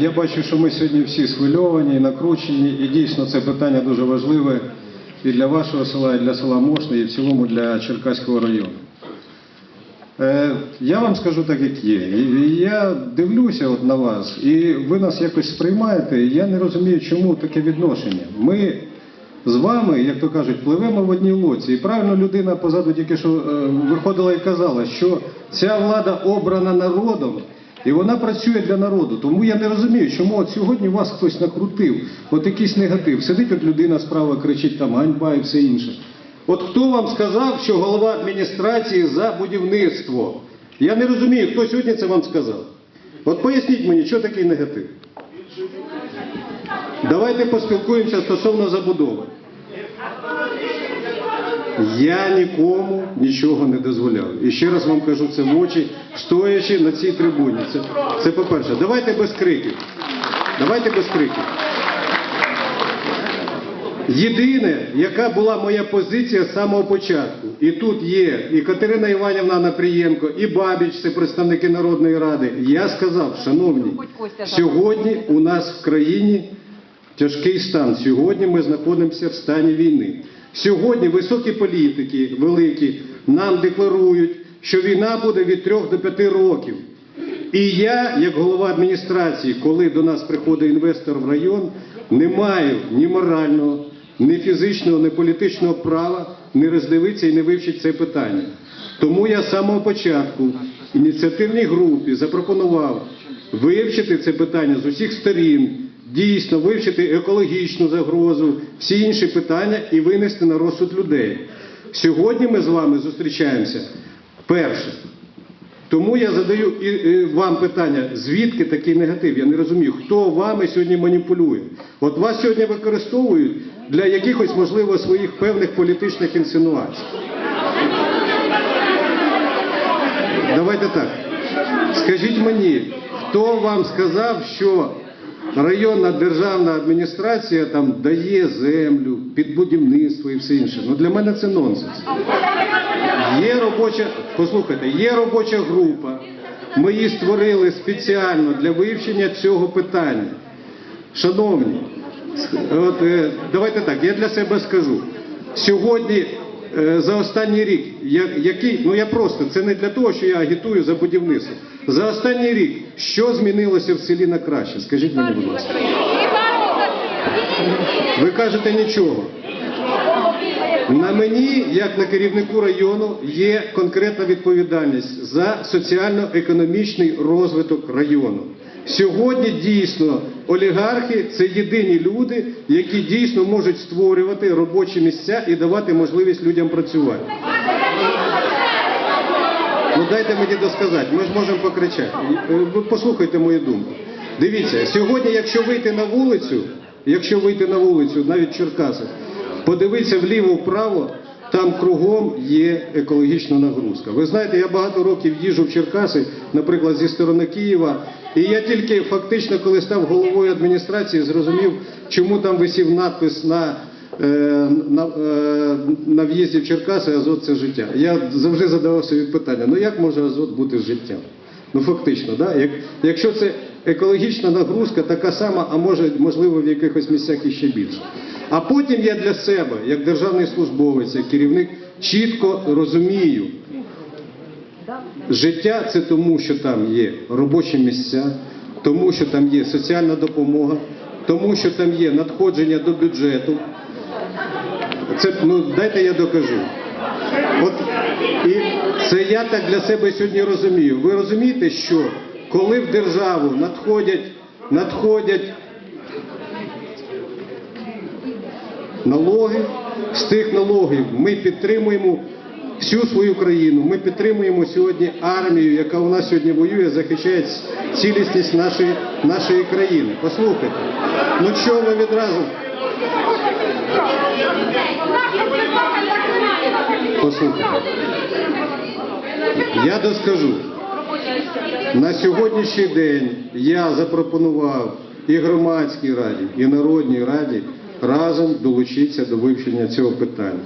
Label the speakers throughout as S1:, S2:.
S1: Я бачу, що ми сьогодні всі схвильовані, накручені, і дійсно це питання дуже важливе і для вашого села, і для села Мошни, і в цілому для Черкаського району. Е, Я вам скажу так, як є. Я дивлюся от на вас, і ви нас якось сприймаєте. і Я не розумію, чому таке відношення. Ми з вами, як то кажуть, пливемо в одній лоці. І правильно людина позаду тільки що е, виходила і казала, що ця влада обрана народом. І вона працює для народу. Тому я не розумію, чому от сьогодні вас хтось накрутив, от якийсь негатив. Сидить от людина справа кричить там ганьба і все інше. От хто вам сказав, що голова адміністрації за будівництво? Я не розумію, хто сьогодні це вам сказав. От поясніть мені, що такий негатив. Давайте поспілкуємося стосовно забудови. Я нікому нічого не дозволяв. І ще раз вам кажу це в очі, стоячи на цій трибуні. Це, це по-перше. Давайте без криків. Давайте без криків. Єдине, яка була моя позиція з самого початку, і тут є і Катерина Іванівна Напрієнко, і Бабіч, це представники Народної Ради. Я сказав, шановні, сьогодні у нас в країні тяжкий стан. Сьогодні ми знаходимося в стані війни. Сьогодні високі політики, великі, нам декларують, що війна буде від 3 до 5 років. І я, як голова адміністрації, коли до нас приходить інвестор в район, не маю ні морального, ні фізичного, ні політичного права не роздивитися і не вивчити це питання. Тому я з самого початку ініціативній групі запропонував вивчити це питання з усіх сторін, дійсно вивчити екологічну загрозу, всі інші питання і винести на розсуд людей. Сьогодні ми з вами зустрічаємося перше. Тому я задаю вам питання, звідки такий негатив? Я не розумію, хто вами сьогодні маніпулює. От вас сьогодні використовують для якихось, можливо, своїх певних політичних інсинуацій. Давайте так. Скажіть мені, хто вам сказав, що районна державна адміністрація там дає землю під будівництво і все інше? Ну для мене це нонсенс. Є робоча, послухайте, є робоча група. Ми її створили спеціально для вивчення цього питання. Шановні, от, е, давайте так, я для себе скажу. Сьогодні е, за останній рік, який, ну я просто, це не для того, що я агітую за будівництво. За останній рік, що змінилося в селі на краще? Скажіть мені, будь ласка. Ви кажете нічого. На мені, як на керівнику району, є конкретна відповідальність за соціально-економічний розвиток району. Сьогодні дійсно олігархи це єдині люди, які дійсно можуть створювати робочі місця і давати можливість людям працювати. Ну дайте мені досказати, ми ж можемо покричати. Е, послухайте мою думку. Дивіться, сьогодні, якщо вийти на вулицю, якщо вийти на вулицю, навіть в Черкасах, подивитися вліво-вправо, там кругом є екологічна нагрузка. Ви знаєте, я багато років їжджу в Черкаси, наприклад, зі сторони Києва, і я тільки фактично, коли став головою адміністрації, зрозумів, чому там висів надпис на. Е, На, е, на в'їзді в Черкаси Азот це життя. Я завжди задавав собі питання: ну як може Азот бути життям? Ну фактично, да? Як, якщо це екологічна нагрузка, така сама, а може, можливо, в якихось місцях іще більше. А потім я для себе, як державний службовець, як керівник, чітко розумію, життя це тому, що там є робочі місця, тому що там є соціальна допомога, тому що там є надходження до бюджету. Це, ну, дайте я докажу. От, і це я так для себе сьогодні розумію. Ви розумієте, що коли в державу надходять, надходять налоги, з тих налогів ми підтримуємо всю свою країну. Ми підтримуємо сьогодні армію, яка у нас сьогодні воює, захищає цілісність нашої, нашої країни. Послухайте, ну чого ви відразу? Послухайте. Я доскажу. На сьогоднішній день я запропонував і громадській раді, і народній раді разом долучитися до вивчення цього питання.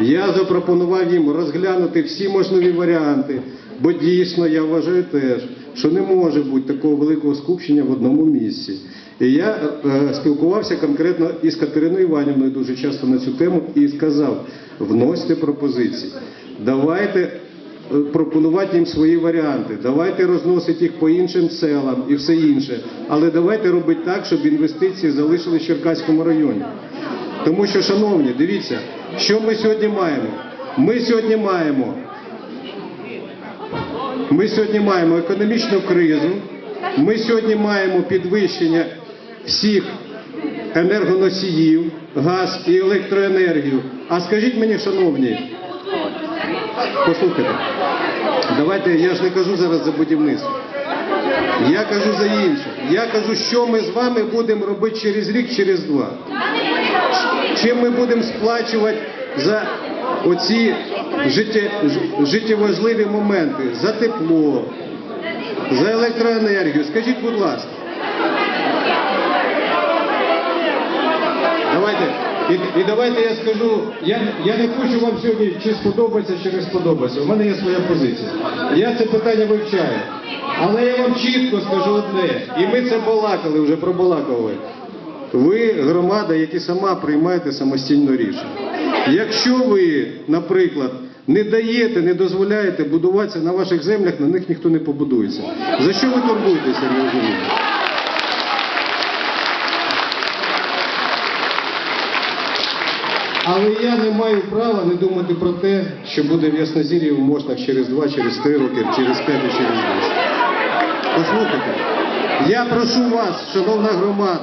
S1: Я запропонував їм розглянути всі можливі варіанти, бо дійсно я вважаю теж, що не може бути такого великого скупчення в одному місці. І я е, спілкувався конкретно із Катериною Іванівною дуже часто на цю тему і сказав: вносьте пропозиції, давайте е, пропонувати їм свої варіанти, давайте розносити їх по іншим селам і все інше. Але давайте робити так, щоб інвестиції залишились в Черкаському районі. Тому що, шановні, дивіться, що ми сьогодні маємо. Ми сьогодні маємо. Ми сьогодні маємо економічну кризу. Ми сьогодні маємо підвищення всіх енергоносіїв, газ і електроенергію. А скажіть мені, шановні, послухайте, давайте я ж не кажу зараз за будівництво. Я кажу за інше. Я кажу, що ми з вами будемо робити через рік, через два. Чим ми будемо сплачувати за оці життєважливі моменти, за тепло, за електроенергію. Скажіть, будь ласка. Давайте. І, і давайте я скажу, я, я не хочу вам сьогодні чи сподобається, чи не сподобається. У мене є своя позиція. Я це питання вивчаю. Але я вам чітко скажу одне, і ми це балакали, вже пробалакали. Ви громада, які сама приймаєте самостійно рішення. Якщо ви, наприклад, не даєте, не дозволяєте будуватися на ваших землях, на них ніхто не побудується. За що ви турбуєтеся, я не Але я не маю права не думати про те, що буде в Яснозір'ї в Мошнах через два, через три роки, через п'ять і через десять. Послухайте, я прошу вас, шановна громада,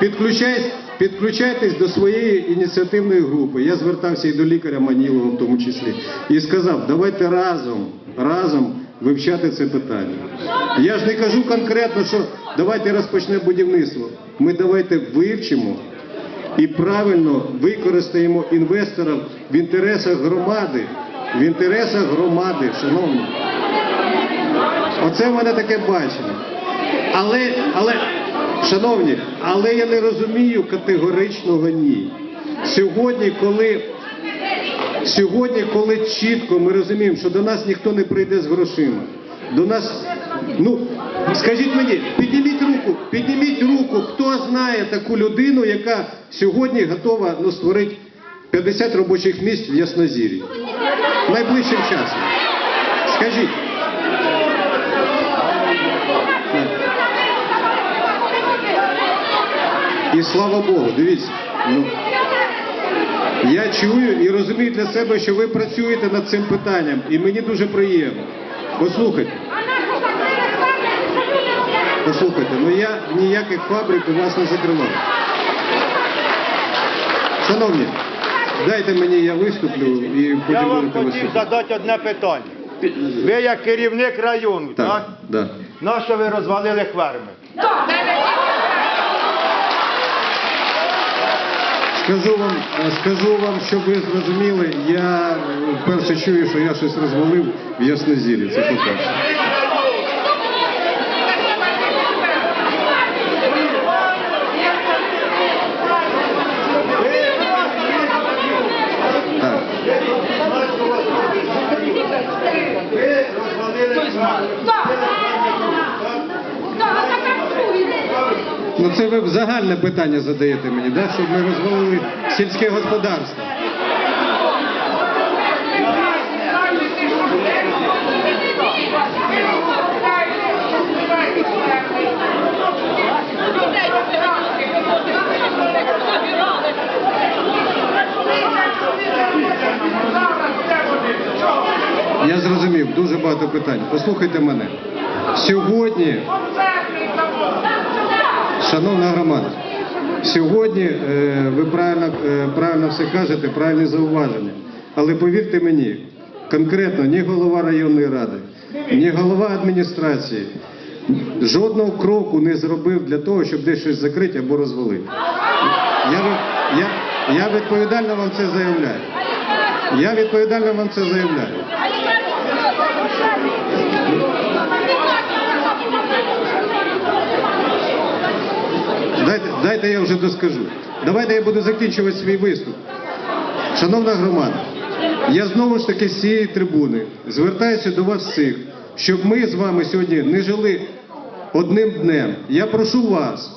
S1: підключайтесь, підключайтесь до своєї ініціативної групи. Я звертався і до лікаря Манілова в тому числі, і сказав, давайте разом, разом вивчати це питання. Я ж не кажу конкретно, що давайте розпочнемо будівництво. Ми давайте вивчимо і правильно використаємо інвесторів в інтересах громади, в інтересах громади, шановні. Оце в мене таке бачення. Але, але, шановні, але я не розумію категоричного ні. Сьогодні, коли, сьогодні, коли чітко ми розуміємо, що до нас ніхто не прийде з грошима, до нас, ну, скажіть мені, підніміть руку, підніміть руку, хто знає таку людину, яка сьогодні готова ну, створити 50 робочих місць в Яснозір'ї. Найближчим часом. Скажіть. І слава Богу, дивіться. Ну, я чую і розумію для себе, що ви працюєте над цим питанням, і мені дуже приємно. Послухайте, послухайте, ну я ніяких фабрик у вас не закривав. Шановні, дайте мені, я виступлю і
S2: Я
S1: потім
S2: вам
S1: будете
S2: хотів
S1: виступати.
S2: задати одне питання. Ви як керівник району, так?
S1: Так, да.
S2: Нащо ви розвалили ферми?
S1: Скажу вам, е, скажу вам, щоб ви зрозуміли, я е, вперше чую, що я щось розвалив в Яснозірі. Це по-перше. Ну це ви загальне питання задаєте мені, да? щоб ми розвалили сільське господарство. Я зрозумів, дуже багато питань. Послухайте мене. Сьогодні Шановна громада, сьогодні е, ви правильно, е, правильно все кажете, правильні зауваження. Але повірте мені, конкретно ні голова районної ради, ні голова адміністрації жодного кроку не зробив для того, щоб десь щось закрити або розвалити. Я, я, я відповідально вам це заявляю. Я відповідально вам це заявляю. Дайте, я вже доскажу. Давайте я буду закінчувати свій виступ. Шановна громада, я знову ж таки з цієї трибуни звертаюся до вас всіх щоб ми з вами сьогодні не жили одним днем. Я прошу вас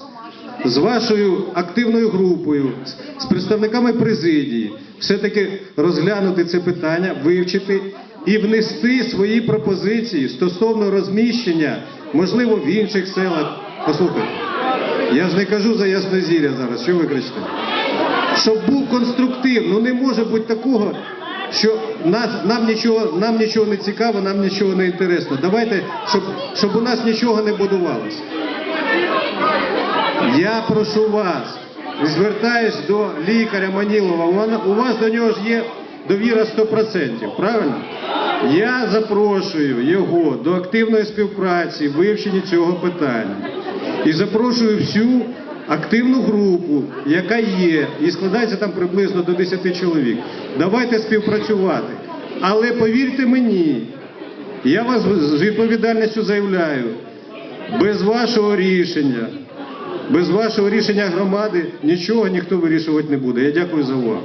S1: з вашою активною групою, з представниками президії, все-таки розглянути це питання, вивчити і внести свої пропозиції стосовно розміщення, можливо, в інших селах. Послухайте, я ж не кажу за Яснозір'я зараз, що ви кричите? Щоб був конструктив, ну не може бути такого, що нас, нам, нічого, нам нічого не цікаво, нам нічого не інтересно. Давайте, щоб, щоб у нас нічого не будувалося. Я прошу вас, звертаюсь до лікаря Манілова, у вас до нього ж є довіра 100%, правильно? Я запрошую його до активної співпраці в вивченні цього питання. І запрошую всю активну групу, яка є, і складається там приблизно до 10 чоловік. Давайте співпрацювати. Але повірте мені, я вас з відповідальністю заявляю, без вашого рішення, без вашого рішення громади нічого ніхто вирішувати не буде. Я дякую за увагу.